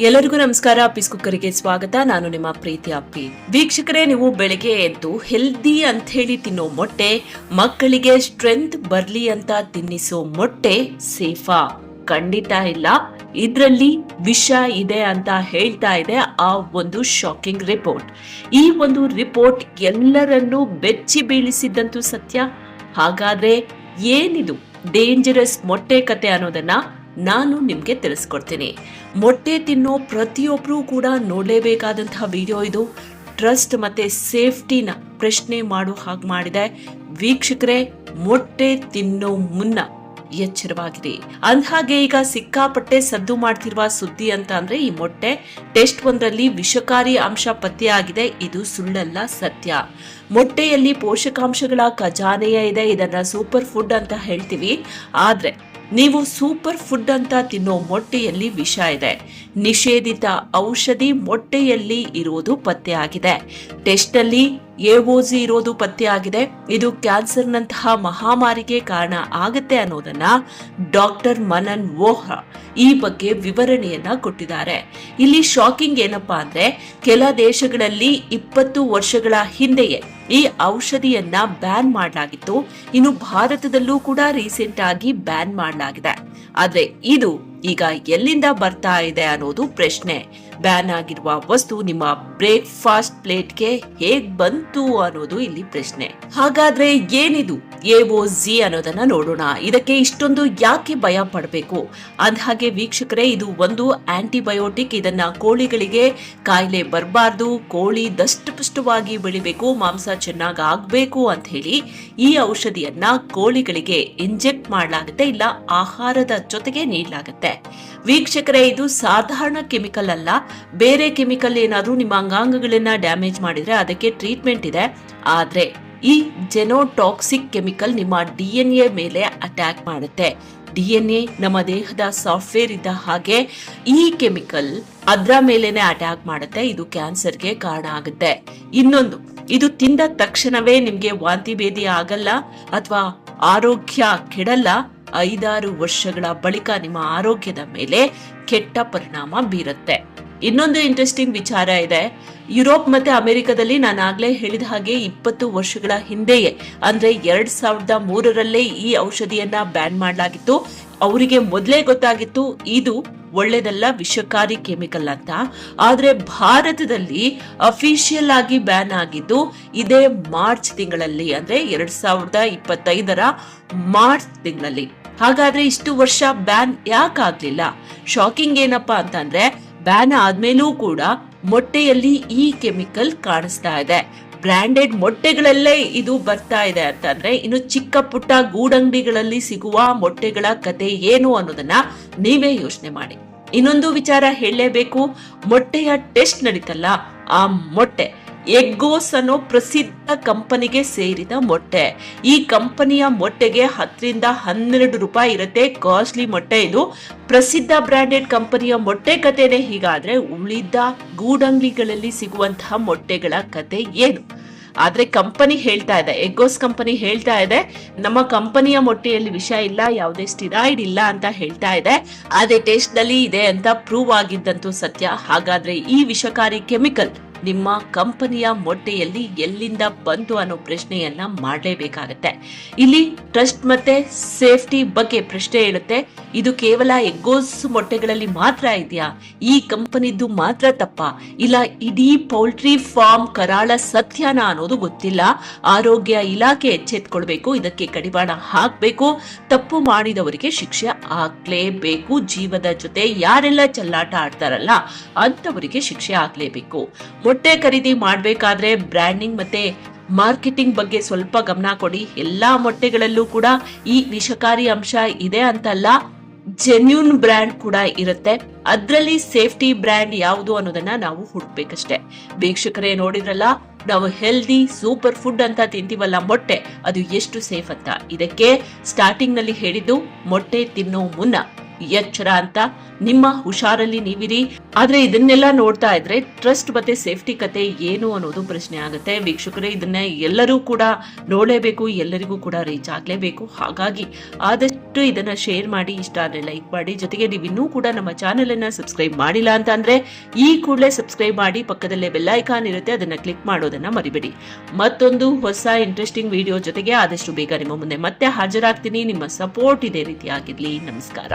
ಎಲ್ಲರಿಗೂ ನಮಸ್ಕಾರ. ಪೀಸ್ ಕುಕ್ಕರಿಗೆ ಸ್ವಾಗತ. ನಾನು ನಿಮ್ಮ ಪ್ರೀತಿ ಅಪ್ಪಿ. ವೀಕ್ಷಕರೇ, ನೀವು ಬೆಳಗ್ಗೆ ಎದ್ದು ಹೆಲ್ದಿ ಅಂತ ಹೇಳಿ ತಿನ್ನೋ ಮೊಟ್ಟೆ, ಮಕ್ಕಳಿಗೆ ಸ್ಟ್ರೆಂತ್ ಬರ್ಲಿ ಅಂತ ತಿನ್ನಿಸೋ ಮೊಟ್ಟೆ ಸೇಫಾ? ಖಂಡಿತ ಇಲ್ಲ. ಇದರಲ್ಲಿ ವಿಷ ಇದೆ ಅಂತ ಹೇಳ್ತಾ ಇದೆ ಆ ಒಂದು ಶಾಕಿಂಗ್ ರಿಪೋರ್ಟ್ ಈ ಒಂದು ರಿಪೋರ್ಟ್ ಎಲ್ಲರನ್ನೂ ಬೆಚ್ಚಿ ಬೀಳಿಸಿದ್ದಂತೂ ಸತ್ಯ. ಹಾಗಾದ್ರೆ ಏನಿದು? ಡೇಂಜರಸ್ ಮೊಟ್ಟೆ ಕತೆ ಅನ್ನೋದನ್ನ ನಾನು ನಿಮಗೆ ತಿಳಿಸ್ಕೊಡ್ತೀನಿ. ಮೊಟ್ಟೆ ತಿನ್ನೋ ಪ್ರತಿಯೊಬ್ಬರೂ ಕೂಡ ನೋಡಲೇಬೇಕಾದಂತಹ ವಿಡಿಯೋ ಇದು. ಟ್ರಸ್ಟ್ ಮತ್ತೆ ಸೇಫ್ಟಿನ ಪ್ರಶ್ನೆ ಮಾಡೋ ಹಾಗೆ ಮಾಡಿದೆ. ವೀಕ್ಷಕರೇ, ಮೊಟ್ಟೆ ತಿನ್ನೋ ಮುನ್ನ ಎಚ್ಚರವಾಗಿದೆ. ಅಂದ್ಹಾಗೆ ಈಗ ಸಿಕ್ಕಾಪಟ್ಟೆ ಸದ್ದು ಮಾಡ್ತಿರುವ ಸುದ್ದಿ ಅಂತ ಅಂದ್ರೆ ಈ ಮೊಟ್ಟೆ ಟೆಸ್ಟ್ ಒಂದರಲ್ಲಿ ವಿಷಕಾರಿ ಅಂಶ ಪತ್ತೆಯಾಗಿದೆ. ಇದು ಸುಳ್ಳಲ್ಲ ಸತ್ಯ. ಮೊಟ್ಟೆಯಲ್ಲಿ ಪೋಷಕಾಂಶಗಳ ಖಜಾನೆಯ ಇದೆ. ಇದನ್ನ ಸೂಪರ್ ಫುಡ್ ಅಂತ ಹೇಳ್ತೀವಿ. ಆದ್ರೆ ನೀವು ಸೂಪರ್ ಫುಡ್ ಅಂತ ತಿನ್ನೋ ಮೊಟ್ಟೆಯಲ್ಲಿ ವಿಷ ಇದೆ. ನಿಷೇಧಿತ ಔಷಧಿ ಮೊಟ್ಟೆಯಲ್ಲಿ ಇರುವುದು ಪತ್ತೆಯಾಗಿದೆ ಟೆಸ್ಟ್ ಅಲ್ಲಿ ಎಒಜಿ ಇರೋದು ಪತ್ತೆಯಾಗಿದೆ ಇದು ಕ್ಯಾನ್ಸರ್ನಂತಹ ಮಹಾಮಾರಿಗೆ ಕಾರಣ ಆಗುತ್ತೆ ಅನ್ನೋದನ್ನ ಡಾಕ್ಟರ್ ಮನನ್ ವೋಹಾ ಈ ಬಗ್ಗೆ ವಿವರಣೆಯನ್ನ ಕೊಟ್ಟಿದ್ದಾರೆ. ಇಲ್ಲಿ ಶಾಕಿಂಗ್ ಏನಪ್ಪಾ ಅಂದ್ರೆ ಕೆಲ ದೇಶಗಳಲ್ಲಿ ಇಪ್ಪತ್ತು ವರ್ಷಗಳ ಹಿಂದೆಯೇ ಈ ಔಷಧಿಯನ್ನ ಬ್ಯಾನ್ ಮಾಡಲಾಗಿತ್ತು. ಇನ್ನು ಭಾರತದಲ್ಲೂ ಕೂಡ ರೀಸೆಂಟ್ ಆಗಿ ಬ್ಯಾನ್ ಮಾಡಲಾಗಿದೆ. ಆದ್ರೆ ಇದು ಈಗ ಎಲ್ಲಿಂದ ಬರ್ತಾ ಇದೆ ಅನ್ನೋದು ಪ್ರಶ್ನೆ. ಬ್ಯಾನ್ ಆಗಿರುವ ವಸ್ತು ನಿಮ್ಮ ಬ್ರೇಕ್ಫಾಸ್ಟ್ ಪ್ಲೇಟ್ಗೆ ಹೇಗ್ ಬಂತು ಅನ್ನೋದು ಇಲ್ಲಿ ಪ್ರಶ್ನೆ. ಹಾಗಾದ್ರೆ ಏನಿದು? ಎ ಓ ಜಿ ಅನ್ನೋದನ್ನ ನೋಡೋಣ. ಇದಕ್ಕೆ ಇಷ್ಟೊಂದು ಯಾಕೆ ಭಯ ಪಡಬೇಕು? ಅಂದ್ಹಾಗೆ ವೀಕ್ಷಕರೇ, ಇದು ಒಂದು ಆಂಟಿಬಯೋಟಿಕ್. ಇದನ್ನ ಕೋಳಿಗಳಿಗೆ ಕಾಯಿಲೆ ಬರಬಾರ್ದು. ಕೋಳಿ ದಷ್ಟಪುಷ್ಟವಾಗಿ ಬೆಳಿಬೇಕು. ಮಾಂಸ ಚೆನ್ನಾಗಿ ಆಗ್ಬೇಕು ಅಂತ ಹೇಳಿ ಈ ಔಷಧಿಯನ್ನ ಕೋಳಿಗಳಿಗೆ ಇಂಜೆಕ್ಟ್ ಮಾಡಲಾಗುತ್ತೆ, ಇಲ್ಲ ಆಹಾರದ ಜೊತೆಗೆ ನೀಡಲಾಗುತ್ತೆ. ವೀಕ್ಷಕರೇ, ಇದು ಸಾಧಾರಣ ಕೆಮಿಕಲ್ ಅಲ್ಲ. ಬೇರೆ ಕೆಮಿಕಲ್ ಏನಾದರೂ ನಿಮ್ಮ ಅಂಗಾಂಗಗಳನ್ನ ಡ್ಯಾಮೇಜ್ ಮಾಡಿದ್ರೆ ಅದಕ್ಕೆ ಟ್ರೀಟ್ಮೆಂಟ್ ಇದೆ. ಆದರೆ ಈ ಜೆನೋಟಾಕ್ಸಿಕ್ ಕೆಮಿಕಲ್ ನಿಮ್ಮ ಡಿ ಎನ್ ಎ ಮೇಲೆ ಅಟ್ಯಾಕ್ ಮಾಡುತ್ತೆ. ಡಿ ಎನ್ ಎ ನಮ್ಮ ದೇಹದ ಸಾಫ್ಟ್ವೇರ್ ಇದ್ದ ಹಾಗೆ ಈ ಕೆಮಿಕಲ್ ಅದರ ಮೇಲೆನೆ ಅಟ್ಯಾಕ್ ಮಾಡುತ್ತೆ. ಇದು ಕ್ಯಾನ್ಸರ್ಗೆ ಕಾರಣ ಆಗುತ್ತೆ. ಇನ್ನೊಂದು, ಇದು ತಿಂದ ತಕ್ಷಣವೇ ನಿಮಗೆ ವಾಂತಿ ಭೇದಿ ಆಗಲ್ಲ ಅಥವಾ ಆರೋಗ್ಯ ಕೆಡಲ್ಲ. ಐದಾರು ವರ್ಷಗಳ ಬಳಿಕ ನಿಮ್ಮ ಆರೋಗ್ಯದ ಮೇಲೆ ಕೆಟ್ಟ ಪರಿಣಾಮ ಬೀರುತ್ತೆ. ಇನ್ನೊಂದು ಇಂಟ್ರೆಸ್ಟಿಂಗ್ ವಿಚಾರ ಇದೆ. ಯುರೋಪ್ ಮತ್ತೆ ಅಮೆರಿಕದಲ್ಲಿ ನಾನು ಆಗ್ಲೇ ಹೇಳಿದ ಹಾಗೆ ಇಪ್ಪತ್ತು ವರ್ಷಗಳ ಹಿಂದೆಯೇ, ಅಂದ್ರೆ ಎರಡ್ ಸಾವಿರದ ಮೂರರಲ್ಲೇ ಈ ಔಷಧಿಯನ್ನ ಬ್ಯಾನ್ ಮಾಡಲಾಗಿತ್ತು. ಅವರಿಗೆ ಮೊದಲೇ ಗೊತ್ತಾಗಿತ್ತು, ಇದು ಒಳ್ಳೆದಲ್ಲ, ವಿಷಕಾರಿ ಕೆಮಿಕಲ್ ಅಂತ. ಆದ್ರೆ ಭಾರತದಲ್ಲಿ ಅಫಿಷಿಯಲ್ ಆಗಿ ಬ್ಯಾನ್ ಆಗಿದ್ದು, ಇದೇ ಮಾರ್ಚ್ ತಿಂಗಳಲ್ಲಿ, ಅಂದ್ರೆ ಎರಡ್ ಸಾವಿರದ ಇಪ್ಪತ್ತೈದರ ಮಾರ್ಚ್ ತಿಂಗಳಲ್ಲಿ. ಹಾಗಾದ್ರೆ ಇಷ್ಟು ವರ್ಷ ಬ್ಯಾನ್ ಯಾಕಾಗ್ಲಿಲ್ಲ? ಶಾಕಿಂಗ್ ಏನಪ್ಪಾ ಅಂತಂದ್ರೆ ಬ್ಯಾನ್ ಆದ್ಮೇಲೂ ಕೂಡ ಮೊಟ್ಟೆಯಲ್ಲಿ ಈ ಕೆಮಿಕಲ್ ಕಾಣಿಸ್ತಾ ಇದೆ. ಬ್ರ್ಯಾಂಡೆಡ್ ಮೊಟ್ಟೆಗಳಲ್ಲೇ ಇದು ಬರ್ತಾ ಇದೆ ಅಂತಂದ್ರೆ ಇನ್ನು ಚಿಕ್ಕ ಪುಟ್ಟ ಗೂಡಂಗಡಿಗಳಲ್ಲಿ ಸಿಗುವ ಮೊಟ್ಟೆಗಳ ಕತೆ ಏನು ಅನ್ನೋದನ್ನ ನೀವೇ ಯೋಚನೆ ಮಾಡಿ. ಇನ್ನೊಂದು ವಿಚಾರ ಹೇಳಲೇಬೇಕು. ಮೊಟ್ಟೆಯ ಟೆಸ್ಟ್ ನಡೀತಲ್ಲ, ಆ ಮೊಟ್ಟೆ. ಎಗ್ಗೋಸ್ ಅನ್ನೋ ಪ್ರಸಿದ್ಧ ಕಂಪನಿಗೆ ಸೇರಿದ ಮೊಟ್ಟೆ. ಈ ಕಂಪನಿಯ ಮೊಟ್ಟೆಗೆ ಹತ್ತರಿಂದ ಹನ್ನೆರಡು ರೂಪಾಯಿ ಇರುತ್ತೆ. ಕಾಸ್ಟ್ಲಿ ಮೊಟ್ಟೆ ಇದು. ಪ್ರಸಿದ್ಧ ಬ್ರ್ಯಾಂಡೆಡ್ ಕಂಪನಿಯ ಮೊಟ್ಟೆ ಕತೆನೆ ಹೀಗಾದ್ರೆ ಉಳಿದ ಗೂಡಂಗಿಗಳಲ್ಲಿ ಸಿಗುವಂತಹ ಮೊಟ್ಟೆಗಳ ಕತೆ ಏನು? ಆದ್ರೆ ಕಂಪನಿ ಹೇಳ್ತಾ ಇದೆ, ಎಗ್ಗೋಸ್ ಕಂಪನಿ ಹೇಳ್ತಾ ಇದೆ. ನಮ್ಮ ಕಂಪನಿಯ ಮೊಟ್ಟೆಯಲ್ಲಿ ವಿಷ ಇಲ್ಲ, ಯಾವುದೇ ಸ್ಟಿರಾಯ್ಡ್ ಇಲ್ಲ ಅಂತ ಹೇಳ್ತಾ ಇದೆ. ಅದೇ ಟೇಸ್ಟ್ನಲ್ಲಿ ಇದೆ ಅಂತ ಪ್ರೂವ್ ಆಗಿದ್ದಂತೂ ಸತ್ಯ. ಹಾಗಾದ್ರೆ ಈ ವಿಷಕಾರಿ ಕೆಮಿಕಲ್ ನಿಮ್ಮ ಕಂಪನಿಯ ಮೊಟ್ಟೆಯಲ್ಲಿ ಎಲ್ಲಿಂದ ಬಂತು ಅನ್ನೋ ಪ್ರಶ್ನೆಯನ್ನ ಮಾಡಲೇಬೇಕಾಗತ್ತೆ. ಇಲ್ಲಿ ಟ್ರಸ್ಟ್ ಮತ್ತೆ ಸೇಫ್ಟಿ ಬಗ್ಗೆ ಪ್ರಶ್ನೆ ಹೇಳುತ್ತೆ ಇದು ಕೇವಲ ಎಗ್ಗೋಸ್ ಮೊಟ್ಟೆಗಳಲ್ಲಿ ಮಾತ್ರ ಇದೆಯಾ? ಈ ಕಂಪನಿದ್ದು ಮಾತ್ರ ತಪ್ಪ. ಇಲ್ಲ, ಇಡೀ ಪೌಲ್ಟ್ರಿ ಫಾರ್ಮ್ ಕರಾಳ ಸತ್ಯನ ಅನ್ನೋದು ಗೊತ್ತಿಲ್ಲ. ಆರೋಗ್ಯ ಇಲಾಖೆ ಎಚ್ಚೆತ್ಕೊಳ್ಬೇಕು, ಇದಕ್ಕೆ ಕಡಿವಾಣ ಹಾಕಬೇಕು. ತಪ್ಪು ಮಾಡಿದವರಿಗೆ ಶಿಕ್ಷೆ ಆಗ್ಲೇಬೇಕು. ಜೀವದ ಜೊತೆ ಯಾರೆಲ್ಲ ಚಲ್ಲಾಟ ಆಡ್ತಾರಲ್ಲ ಅಂತವರಿಗೆ ಶಿಕ್ಷೆ ಆಗ್ಲೇಬೇಕು. ಮೊಟ್ಟೆ ಖರೀದಿ ಮಾಡಬೇಕಾದ್ರೆ ಬ್ರ್ಯಾಂಡಿಂಗ್ ಮತ್ತೆ ಮಾರ್ಕೆಟಿಂಗ್ ಬಗ್ಗೆ ಸ್ವಲ್ಪ ಗಮನ ಕೊಡಿ. ಎಲ್ಲಾ ಮೊಟ್ಟೆಗಳಲ್ಲೂ ಕೂಡ ಈ ವಿಷಕಾರಿ ಅಂಶ ಇದೆ ಅಂತಲ್ಲ. ಜೆನ್ಯೂನ್ ಬ್ರ್ಯಾಂಡ್ ಕೂಡ ಇರುತ್ತೆ. ಅದ್ರಲ್ಲಿ ಸೇಫ್ಟಿ ಬ್ರ್ಯಾಂಡ್ ಯಾವುದು ಅನ್ನೋದನ್ನ ನಾವು ಹುಡ್ಬೇಕಷ್ಟೇ. ವೀಕ್ಷಕರೇ ನೋಡಿದ್ರಲ್ಲ, ನಾವು ಹೆಲ್ದಿ ಸೂಪರ್ ಫುಡ್ ಅಂತ ತಿಂತೀವಲ್ಲ ಮೊಟ್ಟೆ, ಅದು ಎಷ್ಟು ಸೇಫ್ ಅಂತ. ಇದಕ್ಕೆ ಸ್ಟಾರ್ಟಿಂಗ್ನಲ್ಲಿ ಹೇಳಿದ್ದು ಮೊಟ್ಟೆ ತಿನ್ನೋ ಮುನ್ನ. ಎಚ್ಚರ ಅಂತ ನಿಮ್ಮ ಹುಷಾರಲ್ಲಿ ನೀವಿರಿ. ಆದ್ರೆ ಇದನ್ನೆಲ್ಲ ನೋಡ್ತಾ ಇದ್ರೆ ಟ್ರಸ್ಟ್ ಮತ್ತೆ ಸೇಫ್ಟಿ ಕತೆ ಏನು ಅನ್ನೋದು ಪ್ರಶ್ನೆ ಆಗುತ್ತೆ. ವೀಕ್ಷಕರೇ, ಇದನ್ನ ಎಲ್ಲರೂ ಕೂಡ ನೋಡಲೇಬೇಕು, ಎಲ್ಲರಿಗೂ ಕೂಡ ರೀಚ್ ಆಗ್ಲೇಬೇಕು. ಹಾಗಾಗಿ ಆದಷ್ಟು ಇದನ್ನ ಶೇರ್ ಮಾಡಿ, ಇಷ್ಟ ಆದ್ರೆ ಲೈಕ್ ಮಾಡಿ. ಜೊತೆಗೆ ನೀವು ಇನ್ನೂ ಕೂಡ ನಮ್ಮ ಚಾನೆಲ್ ಅನ್ನ ಸಬ್ಸ್ಕ್ರೈಬ್ ಮಾಡಿಲ್ಲ ಅಂತ ಅಂದ್ರೆ ಈ ಕೂಡಲೇ ಸಬ್ಸ್ಕ್ರೈಬ್ ಮಾಡಿ, ಪಕ್ಕದಲ್ಲೇ ಬೆಲ್ ಐಕಾನ್ ಇರುತ್ತೆ, ಅದನ್ನ ಕ್ಲಿಕ್ ಮಾಡೋದನ್ನ ಮರಿಬೇಡಿ. ಮತ್ತೊಂದು ಹೊಸ ಇಂಟ್ರೆಸ್ಟಿಂಗ್ ವಿಡಿಯೋ ಜೊತೆಗೆ ಆದಷ್ಟು ಬೇಗ ನಿಮ್ಮ ಮುಂದೆ ಮತ್ತೆ ಹಾಜರಾಗ್ತೀನಿ. ನಿಮ್ಮ ಸಪೋರ್ಟ್ ಇದೇ ರೀತಿ ಆಗಿರ್ಲಿ ನಮಸ್ಕಾರ.